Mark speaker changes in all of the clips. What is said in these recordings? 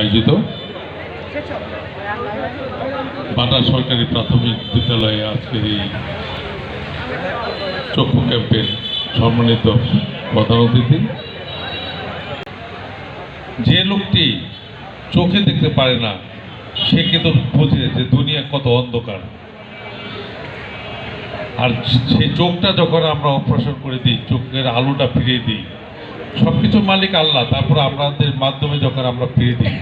Speaker 1: আয়োজিত। বাটা সরকারি প্রাথমিক বিদ্যালয়ে আজকের এই চক্ষু ক্যাম্পের সম্মানিত প্রধান অতিথি। যে লোকটি চোখে দেখতে পারে না, সে কিন্তু বোঝে যে দুনিয়া কত অন্ধকার। আর সেই চোখটা যখন আমরা অপারেশন করে দিই, চোখের আলোটা ফিরিয়ে দিই সব কিছুর মালিক আল্লাহ, তারপর আমাদের মাধ্যমে যখন আমরা ফিরে দিই।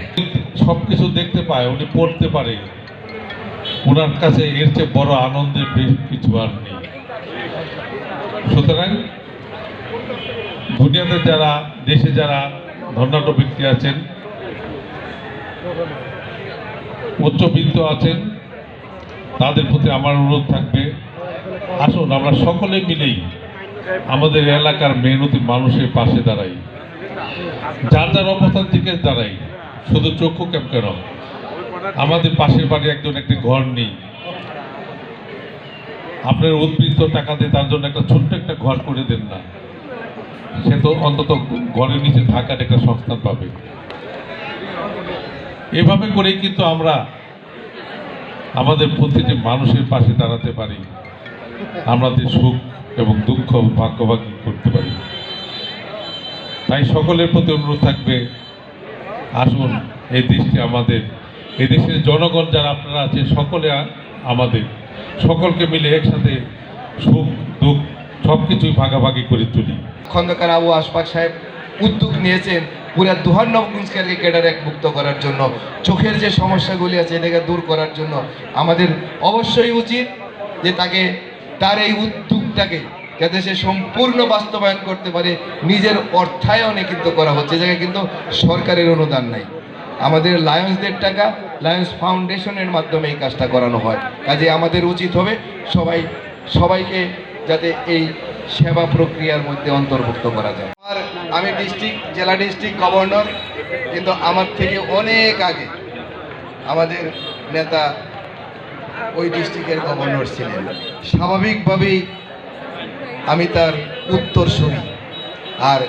Speaker 1: সব কিছু দেখতে পায়, উনি পড়তে পারে। ওনার কাছে এর চেয়ে বড় আনন্দের কিছু আর নেই। সুতরাং, দুনিয়াতে যারা, দেশে যারা ধর্নাঢ্য ব্যক্তি আছেন, উচ্চবিত্ত আছেন, তাদের প্রতি আমার অনুরোধ থাকবে। আসুন, আমরা সকলে মিলেই আমাদের এলাকার মেহনতি মানুষের পাশে দাঁড়াই। যার যার অবস্থান থেকে দাঁড়াই। শুধু চক্ষু ক্যাম্প কেন? আমাদের পাশের বাড়ি একজন একটি ঘর নেই আপনার উদ্বৃত্ত টাকা দিয়ে তার জন্য একটা ছোট্ট একটা ঘর করে দেন না। সে তো অন্তত ঘরের নিচে থাকার একটা সংস্থান পাবে। এভাবে করেই কিন্তু আমরা আমাদের প্রতিটি মানুষের পাশে দাঁড়াতে পারি। আমাদের সুখ এবং দুঃখ ভাগ্যভাগী করতে পারি। তাই সকলের প্রতি অনুরোধ থাকবে, আসুন এই দেশটি আমাদের, এই দেশের জনগণ যারা আপনারা আছেন সকলে আমাদের, সকলকে মিলে একসাথে সুখ, দুঃখ সব কিছুই ভাগাভাগি করে তুলি।
Speaker 2: খন্দকার আবু আশফাক সাহেব উদ্যোগ নিয়েছেন পুরা দুহার নবগুঞ্জকে কেডার এক মুক্ত করার জন্য। চোখের যে সমস্যাগুলি আছে এটাকে দূর করার জন্য। আমাদের অবশ্যই উচিত যে তাকে তার এই উদ্যোগটাকে যাতে সে সম্পূর্ণ বাস্তবায়ন করতে পারে, নিজের অর্থায়নে কিন্তু করা হচ্ছে জায়গায় কিন্তু সরকারের অনুদান নাই। আমাদের লায়ন্সদের টাকা, লায়ন্স ফাউন্ডেশনের মাধ্যমে এই কাজটা করানো হয়। কাজে আমাদের উচিত হবে সবাই, সবাইকে যাতে এই সেবা প্রক্রিয়ার মধ্যে অন্তর্ভুক্ত করা যায়। আর আমি ডিস্ট্রিক্ট, জেলা ডিস্ট্রিক্ট গভর্নর, কিন্তু আমার থেকে অনেক আগে আমাদের নেতা ওই ডিস্ট্রিক্টের গভর্নর ছিলেন। স্বাভাবিকভাবেই আমি তার উত্তর শুনি আর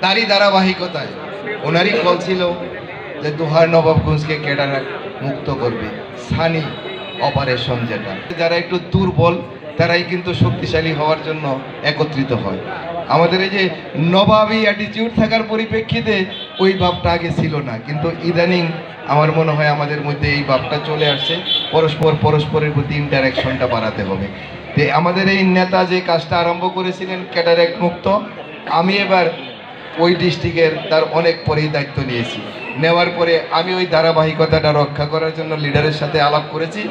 Speaker 2: তারই ধারাবাহিকতায় ওনারই কল ছিল যে দুহার নবাবগঞ্জকে কেডার মুক্ত করবে। সানি অপারেশন যেটা। যারা একটু দুর্বল, তারাই কিন্তু শক্তিশালী হওয়ার জন্য একত্রিত হয়। আমাদের এই যে নবাবী অ্যাটিটিউড থাকার পরিপ্রেক্ষিতে ওই ভাবটা আগে ছিল না। কিন্তু ইদানিং আমার মনে হয় আমাদের মধ্যে এই ভাবটা চলে আসছে, পরস্পর পরস্পরের প্রতি ইন্টারাকশনটা বাড়াতে হবে। যে আমাদের এই নেতা যে কাজটা আরম্ভ করেছিলেন ক্যাটারেক্ট মুক্ত, আমি এবার ওই ডিস্ট্রিক্টের তার অনেক পরেই দায়িত্ব নিয়েছি। নেওয়ার পরে আমি ওই ধারাবাহিকতাটা রক্ষা করার জন্য লিডারের সাথে আলাপ করেছি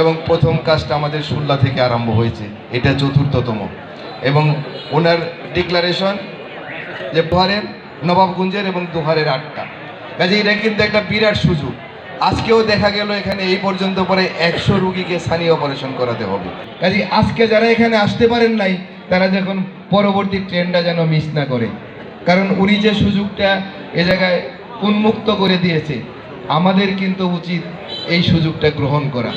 Speaker 2: এবং প্রথম কাজটা আমাদের সুল্লা থেকে আরম্ভ হয়েছে, এটা চতুর্থতম। এবং ওনার ডিক্লারেশন যে দুহারের নবাবগঞ্জের এবং দুহারের আটটা। কাজে এটা কিন্তু একটা বিরাট সুযোগ। আজকেও দেখা গেল এখানে এই পর্যন্ত পরে একশো রুগীকে স্থানীয় অপারেশন করাতে হবে। কাজে আজকে যারা এখানে আসতে পারেন নাই, তারা যখন পরবর্তী ট্রেনটা যেন মিস না করে। কারণ উনি যে সুযোগটা এ জায়গায় উন্মুক্ত করে দিয়েছে, আমাদের কিন্তু উচিত এই সুযোগটা গ্রহণ করা।